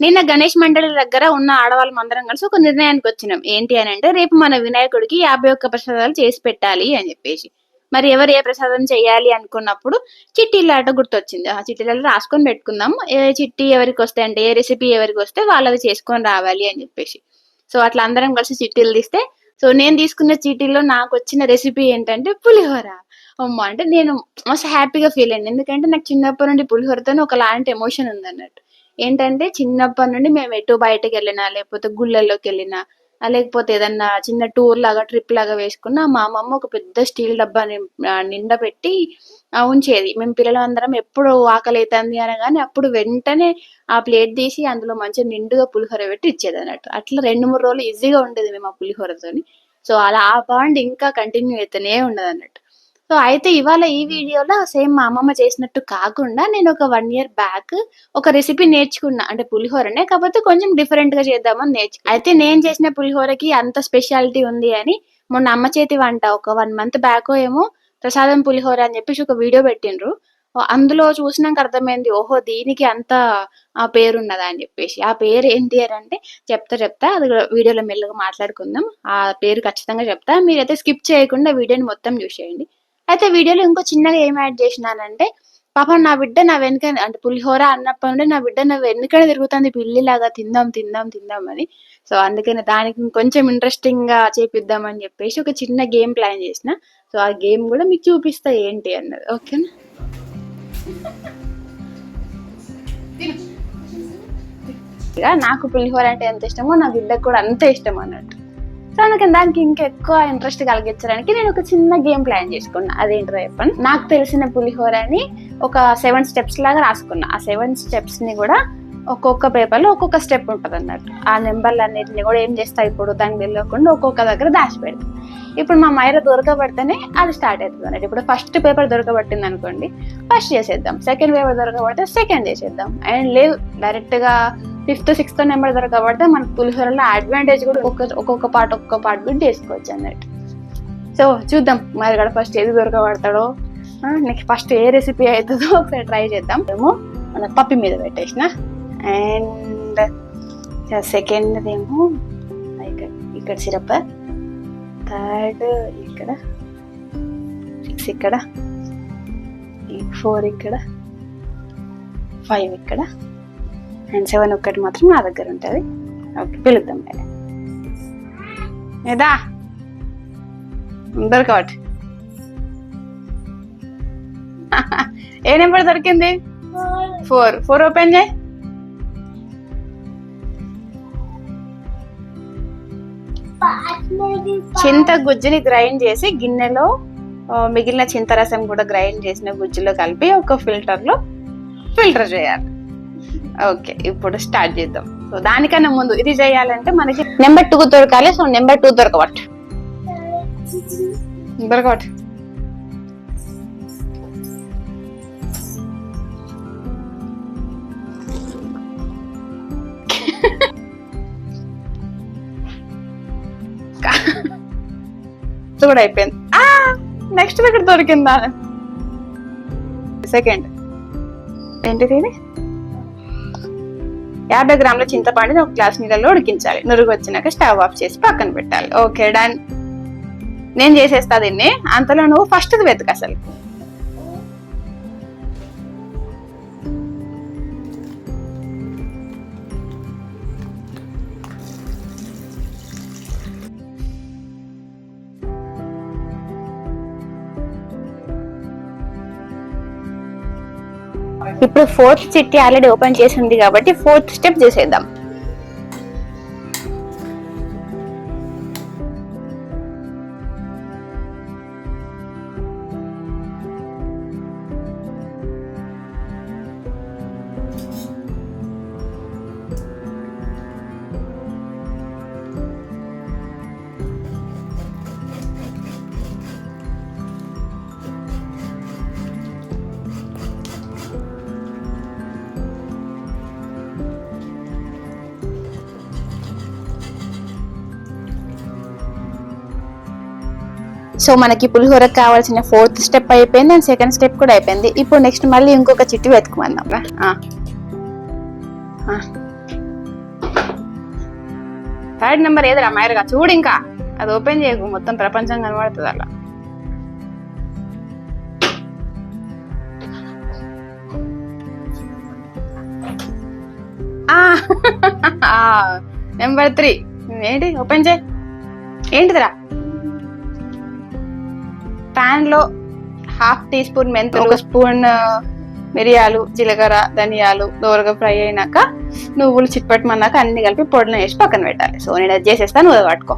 నిన్న గణేష్ మండలి దగ్గర ఉన్న ఆడవాళ్ళం అందరం కలిసి ఒక నిర్ణయానికి వచ్చినాం. ఏంటి అని అంటే రేపు మన వినాయకుడికి యాభై ఒక్క ప్రసాదాలు చేసి పెట్టాలి అని చెప్పేసి. మరి ఎవరు ఏ ప్రసాదం చేయాలి అనుకున్నప్పుడు చిట్టీల ఆట గుర్తొచ్చింది. ఆ చిట్టీలలో రాసుకొని పెట్టుకుందాం. ఏ చిట్టి ఎవరికి వస్తే అంటే ఏ రెసిపీ ఎవరికి వస్తే వాళ్ళవి చేసుకొని రావాలి అని చెప్పేసి. సో అట్లా అందరం కలిసి చిట్టీలు తీస్తే సో నేను తీసుకున్న చీటీలో నాకు వచ్చిన రెసిపీ ఏంటంటే పులిహోర. అమ్మ అంటే నేను మస్తు హ్యాపీగా ఫీల్ అయ్యాను. ఎందుకంటే నాకు చిన్నప్పటి నుండి పులిహోరతోనే ఒకలాంటి ఎమోషన్ ఉంది అన్నట్టు ఏంటంటే చిన్నప్పటి నుండి మేము ఎటు బయటకు వెళ్ళినా లేకపోతే గుళ్ళల్లోకి వెళ్ళినా లేకపోతే ఏదన్నా చిన్న టూర్ లాగా ట్రిప్ లాగా వేసుకున్నా మా అమ్మమ్మ ఒక పెద్ద స్టీల్ డబ్బా నిండా పెట్టి ఉంచేది. మేము పిల్లలందరం ఎప్పుడు ఆకలి అవుతుంది అనగానే అప్పుడు వెంటనే ఆ ప్లేట్ తీసి అందులో మంచిగా నిండుగా పులిహోర పెట్టి ఇచ్చేది అన్నట్టు. అట్లా రెండు మూడు రోజులు ఈజీగా ఉండేది మేము ఆ పులిహోరతోని. సో అలా ఆ బాండ్ ఇంకా కంటిన్యూ అవుతూనే ఉండదు అన్నట్టు సో అయితే ఇవాళ ఈ వీడియోలో సేమ్ మా అమ్మమ్మ చేసినట్టు కాకుండా నేను ఒక వన్ ఇయర్ బ్యాక్ ఒక రెసిపీ నేర్చుకున్నా. అంటే పులిహోరనే కాకపోతే కొంచెం డిఫరెంట్గా చేద్దామని నేర్చు. అయితే నేను చేసిన పులిహోరకి అంత స్పెషాలిటీ ఉంది అని మొన్న అమ్మ చేతి వంట ఒక వన్ మంత్ బ్యాక్ ఏమో ప్రసాదం పులిహోర అని చెప్పేసి ఒక వీడియో పెట్టిండ్రు. అందులో చూసినాక అర్థమైంది ఓహో దీనికి అంత ఆ పేరున్నదా అని చెప్పేసి. ఆ పేరు ఏంటి అని అంటే చెప్తా చెప్తా అది వీడియోలో మెల్లగా మాట్లాడుకుందాం. ఆ పేరు ఖచ్చితంగా చెప్తా. మీరైతే స్కిప్ చేయకుండా వీడియోని మొత్తం చూసేయండి. అయితే వీడియోలో ఇంకో చిన్నగా ఏం యాడ్ చేసినానంటే పాపం నా బిడ్డ నా వెనుక అంటే పులిహోర అన్నప్పటి నుండి నా బిడ్డ నా వెనుకనే తిరుగుతుంది పిల్లిలాగా తిందాం తిందాం తిందాం అని. సో అందుకని దానికి కొంచెం ఇంట్రెస్టింగ్గా చేపిద్దామని చెప్పేసి ఒక చిన్న గేమ్ ప్లాన్ చేసిన. సో ఆ గేమ్ కూడా మీకు చూపిస్తా ఏంటి అన్నది. ఓకేనా నాకు పులిహోర అంటే ఎంత ఇష్టమో నా బిడ్డకు కూడా అంత ఇష్టం అన్నట్టు. సో అందుకని దానికి ఇంకా ఎక్కువ ఇంట్రెస్ట్ కలిగించడానికి నేను ఒక చిన్న గేమ్ ప్లాన్ చేసుకున్నా. అదేంటో చెప్పండి. నాకు తెలిసిన పులిహోరని ఒక సెవెన్ స్టెప్స్ లాగా రాసుకున్నా. ఆ సెవెన్ స్టెప్స్ని కూడా ఒక్కొక్క పేపర్లో ఒక్కొక్క స్టెప్ ఉంటుంది అన్నట్టు ఆ నెంబర్లు అన్నిటిని కూడా ఏం చేస్తా ఇప్పుడు? దానికి తెలియకుండా ఒక్కొక్క దగ్గర దాచి పెడతా. ఇప్పుడు మా మైర దొరకబడితేనే అది స్టార్ట్ అవుతుంది అన్నట్టు ఇప్పుడు ఫస్ట్ పేపర్ దొరకబట్టింది అనుకోండి ఫస్ట్ చేసేద్దాం. సెకండ్ పేపర్ దొరకబడితే సెకండ్ చేసేద్దాం. అండ్ లేదు డైరెక్ట్గా ఫిఫ్త్ సిక్స్త్ నెంబర్ దొరకబడితే మనకు పులిహోరలో అడ్వాంటేజ్ కూడా ఒక్కొక్క ఒక్కొక్క పార్ట్ ఒక్కొక్క పార్ట్ కూడా చేసుకోవచ్చు అన్నట్టు. సో చూద్దాం మరి కూడా ఫస్ట్ ఏది దొరకబడతాడో. నెక్స్ట్ ఫస్ట్ ఏ రెసిపీ అవుతుందో ఒకసారి ట్రై చేద్దాం. ఏమో మన పప్పి మీద పెట్టేసిన. అండ్ సెకండ్ ఏమో ఇక్కడ ఇక్కడ సిరప్. థర్డ్ ఇక్కడ. సిక్స్ ఇక్కడ. ఫోర్ ఇక్కడ. ఫైవ్ ఇక్కడ. అండ్ సెవెన్ ఒక్కటి మాత్రం నా దగ్గర ఉంటుంది. ఓకే పిలుద్దాం మరి. ఏదా? దొరకవట్ ఏ నెంబర్ దొరికింది? ఫోర్. ఫోర్ ఓపెన్ చేయి. చింత గుజ్జుని గ్రైండ్ చేసి గిన్నెలో మిగిలిన చింతరసం కూడా గ్రైండ్ చేసిన గుజ్జులో కలిపి ఒక ఫిల్టర్లో ఫిల్టర్ చేయాలి. ఓకే ఇప్పుడు స్టార్ట్ చేద్దాం. సో దానికన్నా ముందు ఇది చేయాలంటే మనకి నెంబర్ టూ దొరకాలి. సో నెంబర్ టూ దొరకవట్ దొరకవట్ కూడా అయిపోయింది. ఆ నెక్స్ట్ ఇక్కడ దొరికిందా? సెకండ్ ఏంటిది యాభై గ్రాముల చింతపండుని ఒక గ్లాస్ నీళ్ళలో ఉడికించాలి. నురుగు వచ్చినాక స్టవ్ ఆఫ్ చేసి పక్కన పెట్టాలి. Okay done. నేను చేసేస్తా దీన్ని. అంతలో నువ్వు ఫస్ట్ వెతుకు అసలు. ఇప్పుడు ఫోర్త్ చిట్టి ఆల్రెడీ ఓపెన్ చేసి ఉంది కాబట్టి ఫోర్త్ స్టెప్ చేసేద్దాం. సో మనకి పులిహోరకు కావాల్సిన ఫోర్త్ స్టెప్ అయిపోయింది అండ్ సెకండ్ స్టెప్ కూడా అయిపోయింది. ఇప్పుడు నెక్స్ట్ మళ్ళీ ఇంకొక చిట్టు వెతుకుమందాం. థర్డ్ నెంబర్ ఏదిరా మైరగా చూడు ఇంకా. అది ఓపెన్ చేయకు. మొత్తం ప్రపంచం కనబడుతుంది అలా. నెంబర్ త్రీ ఏంటి? ఓపెన్ చేయి. ఏంటిదిరా? పాన్లో హాఫ్ టీ స్పూన్ మెంతులు ఒక స్పూన్ మిరియాలు జీలకర్ర ధనియాలు దోరగా ఫ్రై అయినాక నువ్వులు చిట్పట్టమన్నాక అన్ని కలిపి పొడిలో వేసి పక్కన పెట్టాలి. సో నేను అది చేసేస్తాను నువ్వు పట్టుకో.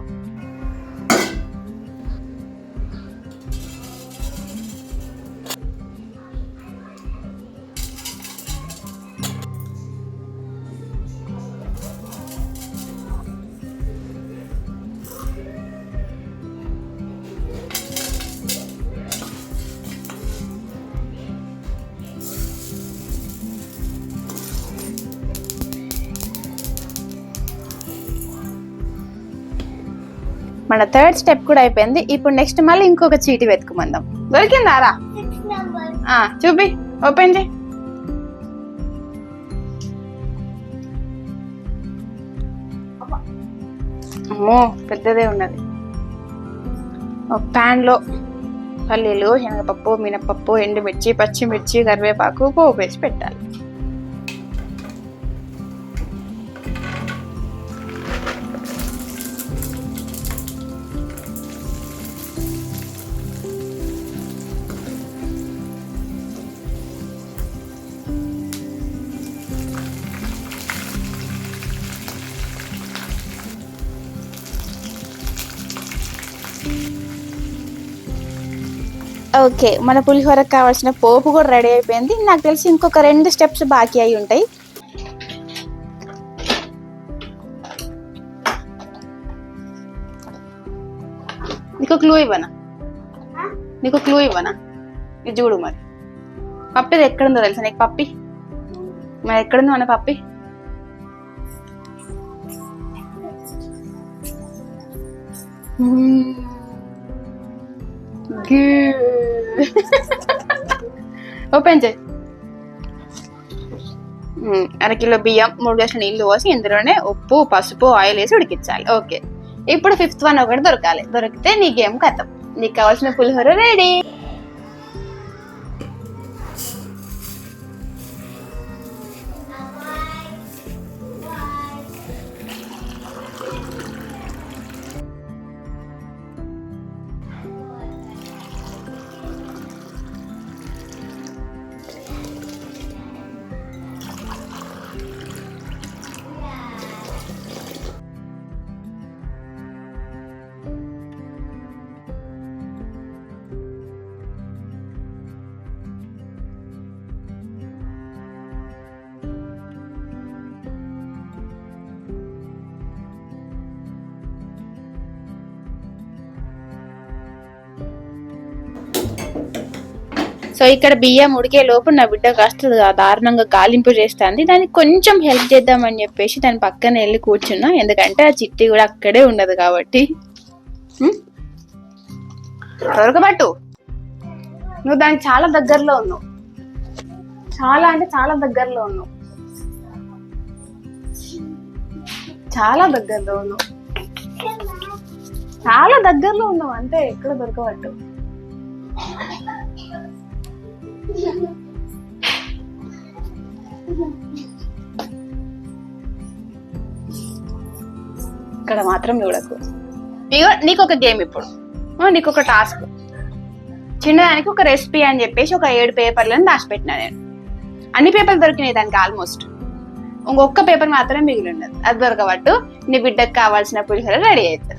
మన థర్డ్ స్టెప్ కూడా అయిపోయింది. ఇప్పుడు నెక్స్ట్ మళ్ళీ ఇంకొక చీటి వెతుకుమందాం. దొరికిందారా రా? చూపి. ఓపెన్ చేయి. అమ్మో పెద్దదే ఉన్నది. ఒక ప్యాన్లో పల్లీలు శనగపప్పు మినపప్పు ఎండుమిర్చి పచ్చిమిర్చి కరివేపాకు పోపేసి వేసి పెట్టాలి. ఓకే మన పులిహోరకు కావాల్సిన పోపు కూడా రెడీ అయిపోయింది. నాకు తెలిసి ఇంకొక రెండు స్టెప్స్ బాకీ అయి ఉంటాయి. నీకు క్లూ ఇవ్వనా? నీకు క్లూ ఇవ్వనా? ఇది చూడు మరి. పప్పిది ఎక్కడుందో తెలుసా నీకు పప్పి? మరి ఎక్కడుందో మన పప్పి? ఓపెన్ చేయి. అర కిలో బియ్యం మూడు గ్లాసులు నీళ్ళు పోసి ఇందులోనే ఉప్పు పసుపు ఆయిల్ వేసి ఉడికించాలి. ఓకే ఇప్పుడు ఫిఫ్త్ వన్ ఒకటి దొరకాలి. దొరికితే నీ గేమ్ కథం నీకు కావాల్సిన పులిహోర రెడీ సో ఇక్కడ బియ్యం ఉడికే లోపు నా బిడ్డ కాస్త దారుణంగా గాలింపు చేస్తుంది. దానికి కొంచెం హెల్ప్ చేద్దామని చెప్పేసి దాని పక్కన వెళ్ళి కూర్చున్నా. ఎందుకంటే ఆ చిట్టి కూడా అక్కడే ఉండదు కాబట్టి. దొరకబట్టు నువ్వు దానికి చాలా దగ్గరలో ఉన్నావు. చాలా అంటే చాలా దగ్గరలో ఉన్నావు. చాలా దగ్గరలో ఉన్నావు. చాలా దగ్గరలో ఉన్నావు. అంతే ఎక్కడ దొరకబట్టు ఇక్కడ మాత్రం చూడకు. ఇగో నీకు ఒక గేమ్ ఇప్పుడు. నీకు ఒక టాస్క్ చిన్నదానికి ఒక రెసిపీ అని చెప్పేసి ఒక ఏడు పేపర్లను దాచిపెట్టినా నేను. అన్ని పేపర్లు దొరికినాయి దానికి ఆల్మోస్ట్ ఇంకొక పేపర్ మాత్రమే మిగిలి ఉన్నది అది దొరకబట్టు నీ బిడ్డకు కావాల్సిన పులిహోర రెడీ అవుతుంది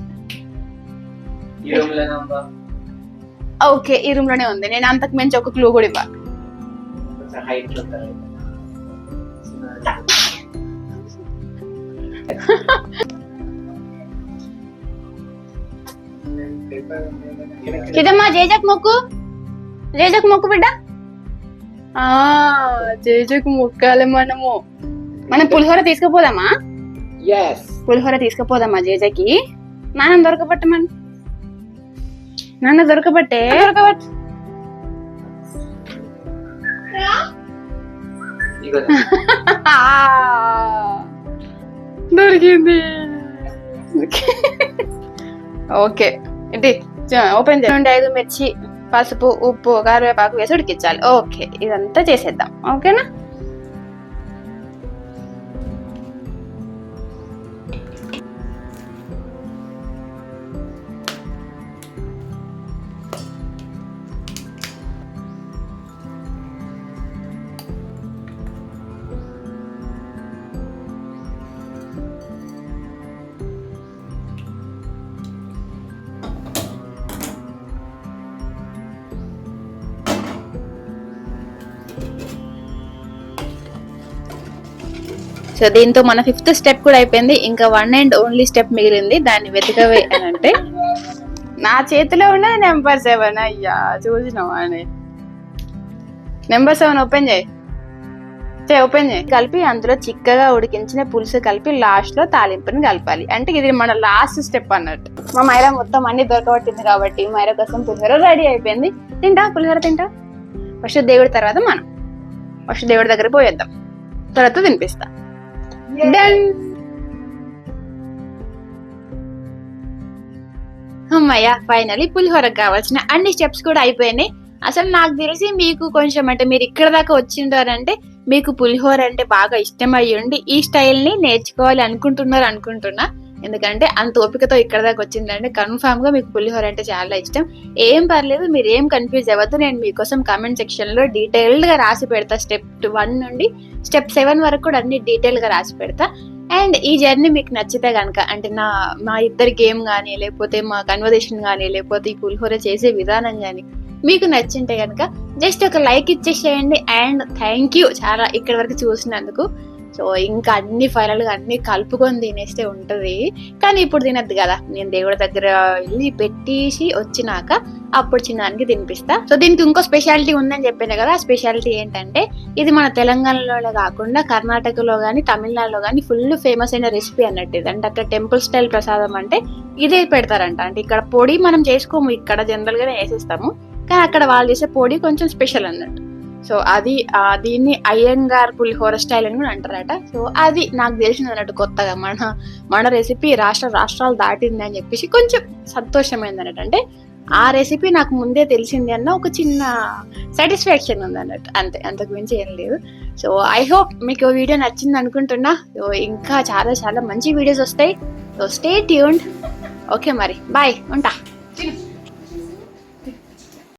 ఓకే ఈ రూమ్లోనే ఉంది. నేను అంతకు మించి ఒక క్లూ కూడా ఇవ్వాలి కొంచెం హైట్లో ఇదమ్మా జేజక్ మొక్కు. జేజక్ మొక్కు బిడ్డ. ఆ జేజక్ మొక్కాలి మనము. మనం పులిహోర తీసుకుపోదామా? పులిహోర తీసుకుపోదామా జేజకి? నాన్న దొరకబట్టమని. నాన్న దొరకబట్టే. దొరకబట్టు. దొరికింది. ఓకే. ఏంటి? ఓపెన్ చేయండి ఐదు మిర్చి పసుపు ఉప్పు కరివేపాకు వేసి ఉడికించాలి. ఓకే. ఇదంతా చేసేద్దాం. ఓకేనా? సో దీంతో మన ఫిఫ్త్ స్టెప్ కూడా అయిపోయింది. ఇంకా వన్ అండ్ ఓన్లీ స్టెప్ మిగిలింది. దాన్ని వెతకవే అని అంటే నా చేతిలో ఉన్న నెంబర్ సెవెన్ అయ్యా చూసినావా అని. నెంబర్ సెవెన్ ఓపెన్ చేయి. చే ఓపెన్ చేయి. కలిపి అందులో చిక్కగా ఉడికించిన పులుసు కలిపి లాస్ట్లో తాలింపుని కలపాలి. అంటే ఇది మన లాస్ట్ స్టెప్ అన్నట్టు. మా మైరా మొత్తం అన్ని దొరకబట్టింది కాబట్టి మైరా కోసం పులిహోర రెడీ అయిపోయింది. తింటా? పులిహోర తింటా? ఫస్ట్ దేవుడి తర్వాత మనం. ఫస్ట్ దేవుడి దగ్గర పోయేద్దాం. తర్వాత తినిపిస్తా. Done. అమ్మయ్య ఫైనలీ పులిహోరకు కావాల్సిన అన్ని స్టెప్స్ కూడా అయిపోయినాయి అసలు నాకు తెలిసి మీకు కొంచెం అంటే మీరు ఇక్కడ దాకా వచ్చిండారంటే మీకు పులిహోర అంటే బాగా ఇష్టం అయ్యి ఉండి ఈ స్టైల్ని నేర్చుకోవాలి అనుకుంటున్నారు అనుకుంటున్నా ఎందుకంటే అంత ఓపికతో ఇక్కడ దాకా వచ్చిందంటే కన్ఫామ్గా మీకు పులిహోర అంటే చాలా ఇష్టం. ఏం పర్లేదు మీరు ఏం కన్ఫ్యూజ్ అవ్వద్దు. నేను మీకోసం కామెంట్ సెక్షన్లో డీటెయిల్డ్గా రాసి పెడతా. స్టెప్ వన్ నుండి స్టెప్ సెవెన్ వరకు కూడా అన్ని డీటెయిల్గా రాసి పెడతా. అండ్ ఈ జర్నీ మీకు నచ్చితే కనుక అంటే నా మా ఇద్దరి గేమ్ కానీ లేకపోతే మా కన్వర్జేషన్ కానీ లేకపోతే ఈ పులిహోర చేసే విధానం కానీ మీకు నచ్చింటే కనుక జస్ట్ ఒక లైక్ ఇచ్చేసేయండి. అండ్ థ్యాంక్ యూ చాలా ఇక్కడి వరకు చూసినందుకు. సో ఇంకా అన్ని ఫైనల్గా అన్ని కలుపుకొని తినేస్తే ఉంటుంది. కానీ ఇప్పుడు తినద్దు కదా. నేను దేవుడి దగ్గర వెళ్ళి పెట్టేసి వచ్చినాక అప్పుడు చిన్నానికి తినిపిస్తా. సో దీనికి ఇంకో స్పెషాలిటీ ఉందని చెప్పాను కదా. ఆ స్పెషాలిటీ ఏంటంటే ఇది మన తెలంగాణలోనే కాకుండా కర్ణాటకలో కానీ తమిళనాడులో కానీ ఫుల్ ఫేమస్ అయిన రెసిపీ అన్నట్టు ఇది. అంటే అక్కడ టెంపుల్ స్టైల్ ప్రసాదం అంటే ఇదే పెడతారంట. అంటే ఇక్కడ పొడి మనం చేసుకోము. ఇక్కడ జనరల్గానే వేసేస్తాము. కానీ అక్కడ వాళ్ళు చేసే పొడి కొంచెం స్పెషల్ అన్నట్టు. సో అది దీన్ని అయ్యంగార్ పులిహోర స్టైల్ అని కూడా అంటారట. సో అది నాకు తెలిసింది అన్నట్టు కొత్తగా మన మన రెసిపీ రాష్ట్ర రాష్ట్రాలు దాటింది అని చెప్పేసి కొంచెం సంతోషమైంది అన్నట్టు అంటే ఆ రెసిపీ నాకు ముందే తెలిసింది అన్న ఒక చిన్న సాటిస్ఫాక్షన్ ఉంది అన్నట్టు అంతే అంతకు మించి ఏం లేదు. సో ఐ హోప్ మీకు వీడియో నచ్చింది అనుకుంటున్నా. సో ఇంకా చాలా చాలా మంచి వీడియోస్ వస్తాయి. సో స్టే ట్యూన్డ్ ఓకే మరి బాయ్ ఉంటా.